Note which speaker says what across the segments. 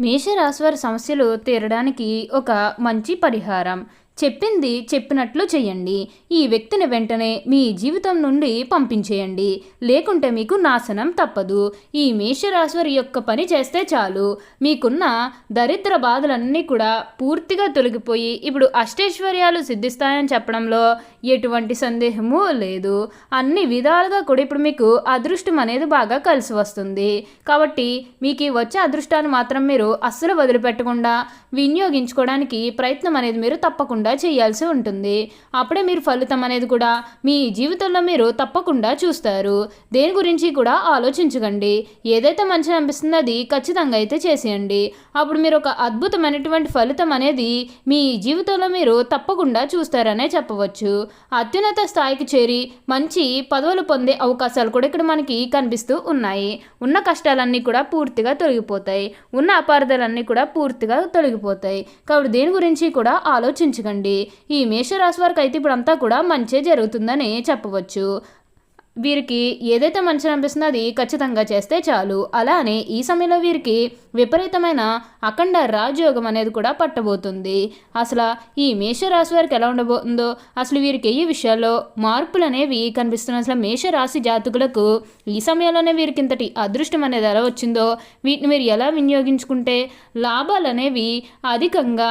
Speaker 1: మేషరాశివారి సమస్యలు తీరడానికి ఒక మంచి పరిహారం. చెప్పింది చెప్పినట్లు చేయండి ఈ వ్యక్తిని వెంటనే మీ జీవితం నుండి పంపించేయండి. లేకుంటే మీకు నాశనం తప్పదు. ఈ మేషరాశివారి యొక్క పని చేస్తే చాలు. మీకున్న దరిద్ర బాధలన్నీ కూడా పూర్తిగా తొలగిపోయి ఇప్పుడు అష్టైశ్వర్యాలు సిద్ధిస్తాయని చెప్పడంలో ఎటువంటి సందేహము లేదు. అన్ని విధాలుగా కూడా ఇప్పుడు మీకు అదృష్టం అనేది బాగా కలిసి వస్తుంది. కాబట్టి మీకు ఈ వచ్చే అదృష్టాన్ని మాత్రం మీరు అస్సలు వదిలిపెట్టకుండా వినియోగించుకోవడానికి ప్రయత్నం అనేది మీరు తప్పకుండా చేయాల్సి ఉంటుంది. అప్పుడే మీరు ఫలితం అనేది కూడా మీ జీవితంలో మీరు తప్పకుండా చూస్తారు. దేని గురించి కూడా ఆలోచించకండి. ఏదైతే మంచి అనిపిస్తుందో అది ఖచ్చితంగా అయితే చేసేయండి. అప్పుడు మీరు ఒక అద్భుతమైనటువంటి ఫలితం అనేది మీ జీవితంలో మీరు తప్పకుండా చూస్తారనే చెప్పవచ్చు. అత్యున్నత స్థాయికి చేరి మంచి పదవులు పొందే అవకాశాలు కూడా ఇక్కడ మనకి కనిపిస్తూ ఉన్నాయి. ఉన్న కష్టాలన్నీ కూడా పూర్తిగా తొలగిపోతాయి. ఉన్న అపార్థాలన్నీ కూడా పూర్తిగా తొలగిపోతాయి. కాబట్టి దేని గురించి కూడా ఆలోచించకండి. ఈ మేషరాశి వారికి అయితే ఇప్పుడు అంతా కూడా మంచే జరుగుతుందని చెప్పవచ్చు. వీరికి ఏదైతే మంచి అనిపిస్తుందో అది ఖచ్చితంగా చేస్తే చాలు. అలానే ఈ సమయంలో వీరికి విపరీతమైన అఖండ రాజయోగం అనేది కూడా పట్టబోతుంది. అసలు ఈ మేషరాశి వారికి ఎలా ఉండబోతుందో అసలు వీరికి ఈ విషయాల్లో మార్పులు అనేవి కనిపిస్తున్నాయి. అసలు మేషరాశి జాతకులకు ఈ సమయంలోనే వీరికి ఇంతటి అదృష్టం అనేది ఎలా వచ్చిందో వీటిని మీరు ఎలా వినియోగించుకుంటే లాభాలు అనేవి అధికంగా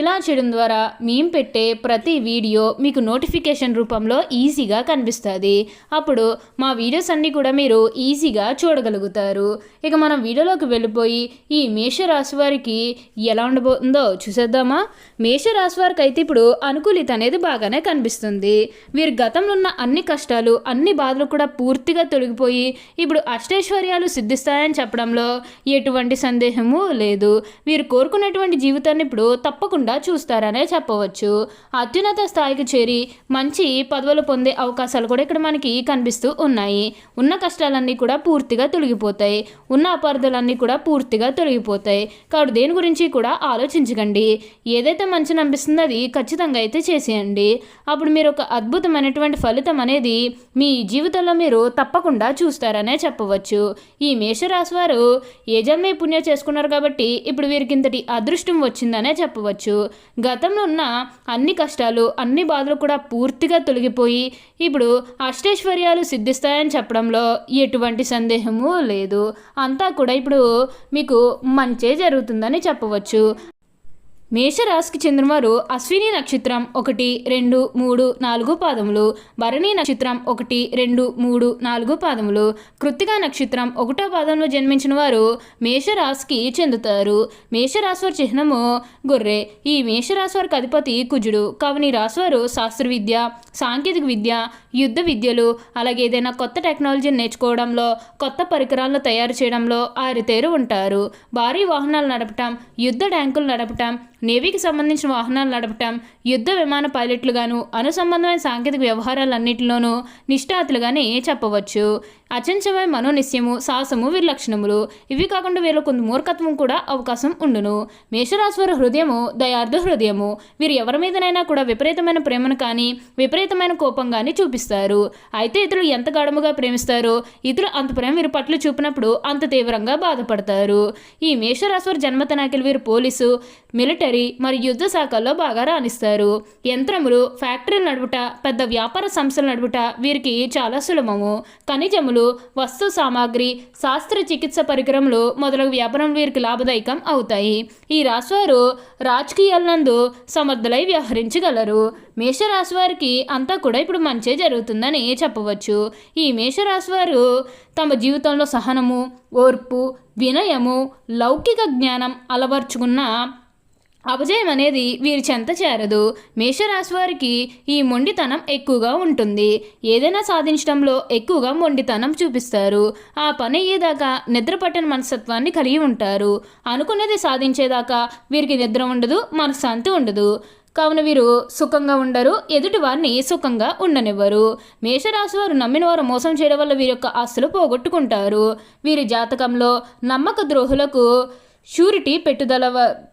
Speaker 1: ఇలా చేయడం ద్వారా మేము పెట్టే ప్రతి వీడియో మీకు నోటిఫికేషన్ రూపంలో ఈజీగా కనిపిస్తుంది. అప్పుడు మా వీడియోస్ అన్నీ కూడా మీరు ఈజీగా చూడగలుగుతారు. ఇక మనం వీడియోలోకి వెళ్ళిపోయి ఈ మేషరాశి వారికి ఎలా ఉండబోతుందో చూసేద్దామా? మేషరాశి వారికి అయితే ఇప్పుడు అనుకూలిత అనేది బాగానే కనిపిస్తుంది. వీరు గతంలో ఉన్న అన్ని కష్టాలు అన్ని బాధలు కూడా పూర్తిగా తొలగిపోయి ఇప్పుడు అష్టైశ్వర్యాలు సిద్ధిస్తాయని చెప్పడంలో ఎటువంటి సందేహము లేదు. వీరు కోరుకున్నటువంటి జీవితాన్ని ఇప్పుడు తప్పకుండా చూస్తారనే చెప్పవచ్చు. అత్యున్నత స్థాయికి చేరి మంచి పదవులు పొందే అవకాశాలు కూడా ఇక్కడ మనకి కనిపిస్తూ ఉన్నాయి. ఉన్న కష్టాలన్నీ కూడా పూర్తిగా తొలగిపోతాయి. ఉన్న అపార్థులన్నీ కూడా పూర్తిగా తొలగిపోతాయి. కాబట్టి దేని గురించి కూడా ఆలోచించకండి. ఏదైతే మంచిని అనిపిస్తుందో అది ఖచ్చితంగా అయితే చేసేయండి. అప్పుడు మీరు ఒక అద్భుతమైనటువంటి ఫలితం అనేది మీ జీవితంలో మీరు తప్పకుండా చూస్తారనే చెప్పవచ్చు. ఈ మేషరాశి వారు ఏ జన్మే పుణ్యం చేసుకున్నారు కాబట్టి ఇప్పుడు వీరికి ఇంతటి అదృష్టం వచ్చిందనే చెప్పవచ్చు. గతంలో ఉన్న అన్ని కష్టాలు అన్ని బాధలు కూడా పూర్తిగా తొలగిపోయి ఇప్పుడు అష్టైశ్వర్యాలు సిద్ధిస్తాయని చెప్పడంలో ఎటువంటి సందేహము లేదు. అంతా కూడా ఇప్పుడు మీకు మంచే జరుగుతుందని చెప్పవచ్చు. మేషరాశికి చెందినవారు అశ్విని నక్షత్రం ఒకటి రెండు మూడు నాలుగు పాదములు భరణి నక్షత్రం ఒకటి రెండు మూడు నాలుగు పాదములు కృత్తిక నక్షత్రం ఒకటో పాదంలో జన్మించిన వారు మేషరాశికి చెందుతారు. మేషరాశి వారి చిహ్నము గొర్రె. ఈ మేషరాశి వారికి అధిపతి కుజుడు. కావున ఈ వారు శాస్త్ర విద్య సాంకేతిక విద్య యుద్ధ విద్యలు అలాగే ఏదైనా కొత్త టెక్నాలజీని నేర్చుకోవడంలో కొత్త పరికరాలను తయారు చేయడంలో ఆరితేరు ఉంటారు. భారీ వాహనాలు నడపటం యుద్ధ ట్యాంకులు నడపటం నేవీకి సంబంధించిన వాహనాలు నడపటం యుద్ధ విమాన పైలట్లుగాను అనుసంబంధమైన సాంకేతిక వ్యవహారాలన్నింటిలోనూ నిష్ణాతులుగానే చెప్పవచ్చు. అచంచమైన మనోనిశ్యము సాహసము వీరి లక్షణములు ఇవి కాకుండా వీరిలో కొంత మూర్ఖత్వం కూడా అవకాశం ఉండును. మేషరాశి హృదయము దయార్థ హృదయము. వీరు ఎవరి మీదనైనా కూడా విపరీతమైన ప్రేమను కానీ విపరీతమైన కోపం కానీ చూపిస్తారు. అయితే ఇతరులు ఎంత గాఢముగా ప్రేమిస్తారో? ఇతరులు అంత ప్రేమ వీరి పట్ల చూపినప్పుడు అంత తీవ్రంగా బాధపడతారు. ఈ మేషరాశి వారి జన్మతనాకిలు వీరు పోలీసు మిలిటరీ మరియు యుద్ధ శాఖల్లో బాగా రాణిస్తారు. యంత్రములు ఫ్యాక్టరీలు నడుపుట పెద్ద వ్యాపార సంస్థలు నడుపుట వీరికి చాలా సులభము. ఖనిజములు వస్తు సామాగ్రి శాస్త్ర చికిత్స పరికరములు మొదలగు వ్యాపారం వీరికి లాభదాయకం అవుతాయి. ఈ రాశివారు రాజకీయాలందు సమర్థులై వ్యవహరించగలరు. మేషరాశి వారికి అంతా కూడా ఇప్పుడు మంచే జరుగుతుందని చెప్పవచ్చు. ఈ మేషరాశి వారు తమ జీవితంలో సహనము ఓర్పు వినయము లౌకిక జ్ఞానం అలవర్చుకున్న అపజయం అనేది వీరి చెంత చేరదు. మేషరాశి వారికి ఈ మొండితనం ఎక్కువగా ఉంటుంది. ఏదైనా సాధించడంలో ఎక్కువగా మొండితనం చూపిస్తారు. ఆ పని అయ్యేదాకా నిద్ర పట్టిన మనస్తత్వాన్ని కలిగి ఉంటారు. అనుకున్నది సాధించేదాకా వీరికి నిద్ర ఉండదు మనశ్శాంతి ఉండదు. కావున వీరు సుఖంగా ఉండరు ఎదుటి వారిని సుఖంగా ఉండనివ్వరు. మేషరాశి వారు నమ్మిన వారు మోసం చేయడం వల్ల వీరి యొక్క ఆస్తులు పోగొట్టుకుంటారు. వీరి జాతకంలో నమ్మక ద్రోహులకు షూరిటీ పెట్టుదల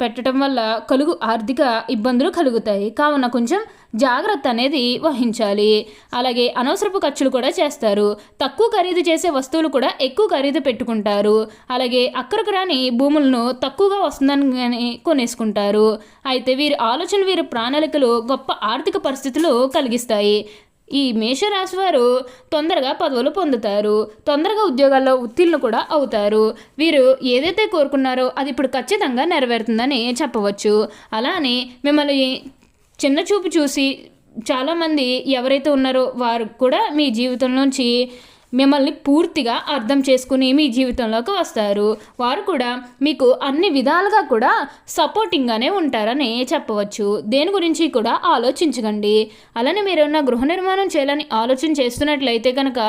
Speaker 1: పెట్టడం వల్ల కలుగు ఆర్థిక ఇబ్బందులు కలుగుతాయి. కావున కొంచెం జాగ్రత్త అనేది వహించాలి. అలాగే అనవసరపు ఖర్చులు కూడా చేస్తారు. తక్కువ ఖరీదు చేసే వస్తువులు కూడా ఎక్కువ ఖరీదు పెట్టుకుంటారు. అలాగే అక్కడికి రాని భూములను తక్కువగా వస్తుందని కానీ కొనేసుకుంటారు. అయితే వీరి ఆలోచనలు వీరి ప్రణాళికలు గొప్ప ఆర్థిక పరిస్థితులు కలిగిస్తాయి. ఈ మేషరాశి వారు తొందరగా పదవులు పొందుతారు. తొందరగా ఉద్యోగాల్లో ఉత్తీర్ణులు కూడా అవుతారు. వీరు ఏదైతే కోరుకున్నారో అది ఇప్పుడు ఖచ్చితంగా నెరవేరుతుందని చెప్పవచ్చు. అలానే మిమ్మల్ని చిన్న చూపు చూసి చాలామంది ఎవరైతే ఉన్నారో వారు కూడా మీ జీవితం నుంచి మిమ్మల్ని పూర్తిగా అర్థం చేసుకుని మీ జీవితంలోకి వస్తారు. వారు కూడా మీకు అన్ని విధాలుగా కూడా సపోర్టింగ్గానే ఉంటారని చెప్పవచ్చు. దేని గురించి కూడా ఆలోచించకండి. అలానే మీరు ఏమన్నా గృహ నిర్మాణం చేయాలని ఆలోచన చేస్తున్నట్లయితే కనుక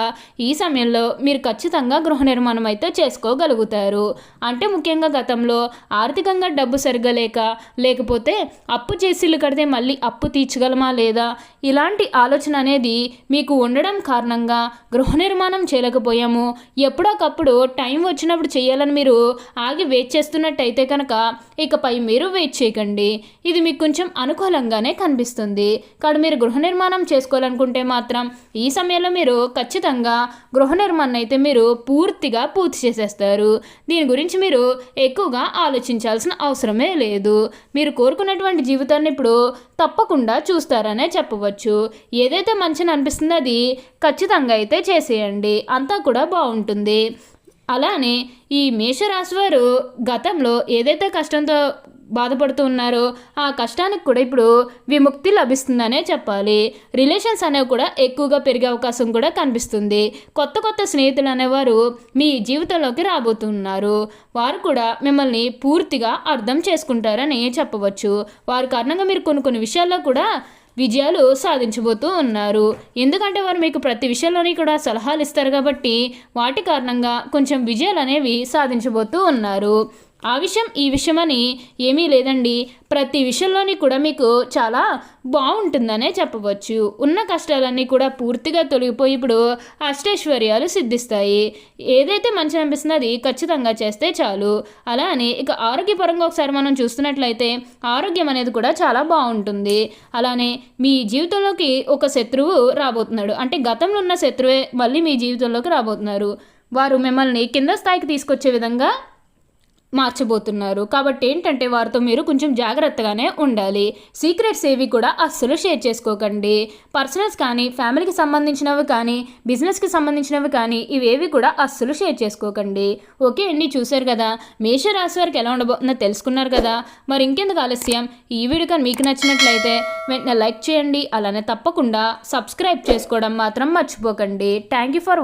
Speaker 1: ఈ సమయంలో మీరు ఖచ్చితంగా గృహ నిర్మాణం అయితే చేసుకోగలుగుతారు. అంటే ముఖ్యంగా గతంలో ఆర్థికంగా డబ్బు సరిగ్గా లేక లేకపోతే అప్పు చేసిల్లు కడితే మళ్ళీ అప్పు తీర్చగలమా లేదా? ఇలాంటి ఆలోచన అనేది మీకు ఉండడం కారణంగా గృహ నిర్మాణం చేయలేకపోయాము. ఎప్పుడోకప్పుడు టైం వచ్చినప్పుడు చేయాలని మీరు ఆగి వెయిట్ చేస్తున్నట్టయితే కనుక ఇకపై మీరు వెయిట్ చేయకండి. ఇది మీకు కొంచెం అనుకూలంగానే కనిపిస్తుంది. కానీ మీరు గృహ నిర్మాణం చేసుకోవాలనుకుంటే మాత్రం ఈ సమయంలో మీరు ఖచ్చితంగా గృహ నిర్మాణం అయితే మీరు పూర్తిగా పూర్తి చేసేస్తారు. దీని గురించి మీరు ఎక్కువగా ఆలోచించాల్సిన అవసరమే లేదు. మీరు కోరుకున్నటువంటి జీవితాన్ని ఇప్పుడు తప్పకుండా చూస్తారనే చెప్పవచ్చు. ఏదైతే మంచిని అనిపిస్తుందో అది ఖచ్చితంగా అయితే చేసేయండి. అంతా కూడా బాగుంటుంది. అలానే ఈ మేషరాశి వారు గతంలో ఏదైతే కష్టంతో బాధపడుతూ ఉన్నారో ఆ కష్టానికి కూడా ఇప్పుడు విముక్తి లభిస్తుందనే చెప్పాలి. రిలేషన్స్ అనేవి కూడా ఎక్కువగా పెరిగే అవకాశం కూడా కనిపిస్తుంది. కొత్త కొత్త స్నేహితులు అనేవారు మీ జీవితంలోకి రాబోతున్నారు. వారు కూడా మిమ్మల్ని పూర్తిగా అర్థం చేసుకుంటారని చెప్పవచ్చు. వారి కారణంగా మీరు కొన్ని కొన్ని విషయాల్లో కూడా విజయాలు సాధించబోతూ ఉన్నారు. ఎందుకంటే వారు మీకు ప్రతి విషయంలోని కూడా సలహాలు ఇస్తారు కాబట్టి వాటి కారణంగా కొంచెం విజయాలు అనేవి సాధించబోతూ ఉన్నారు. ఆ విషయం ఈ విషయం అని ఏమీ లేదండి. ప్రతి విషయంలోని కూడా మీకు చాలా బాగుంటుందనే చెప్పవచ్చు. ఉన్న కష్టాలన్నీ కూడా పూర్తిగా తొలగిపోయి ఇప్పుడు అష్టైశ్వర్యాలు సిద్ధిస్తాయి. ఏదైతే మంచి అనిపిస్తుందో అది ఖచ్చితంగా చేస్తే చాలు. అలా అని ఇక ఆరోగ్యపరంగా ఒకసారి మనం చూస్తున్నట్లయితే ఆరోగ్యం అనేది కూడా చాలా బాగుంటుంది అలానే మీ జీవితంలోకి ఒక శత్రువు రాబోతున్నాడు. అంటే గతంలో ఉన్న శత్రువే మళ్ళీ మీ జీవితంలోకి రాబోతున్నారు. వారు మిమ్మల్ని కింద స్థాయికి తీసుకొచ్చే విధంగా మార్చబోతున్నారు. కాబట్టి ఏంటంటే వారితో మీరు కొంచెం జాగ్రత్తగానే ఉండాలి. సీక్రెట్స్ ఏవి కూడా అస్సలు షేర్ చేసుకోకండి. పర్సనల్స్ కానీ ఫ్యామిలీకి సంబంధించినవి కానీ బిజినెస్కి సంబంధించినవి కానీ ఇవేవి కూడా అస్సలు షేర్ చేసుకోకండి. ఓకే అండి చూశారు కదా? మేషరాశి వారికి ఎలా ఉండబోతుందో తెలుసుకున్నారు కదా? మరి ఇంకెందుకు ఆలస్యం? ఈ వీడియో కానీ మీకు నచ్చినట్లయితే వెంటనే లైక్ చేయండి. అలానే తప్పకుండా సబ్స్క్రైబ్ చేసుకోవడం మాత్రం మర్చిపోకండి. Thank you for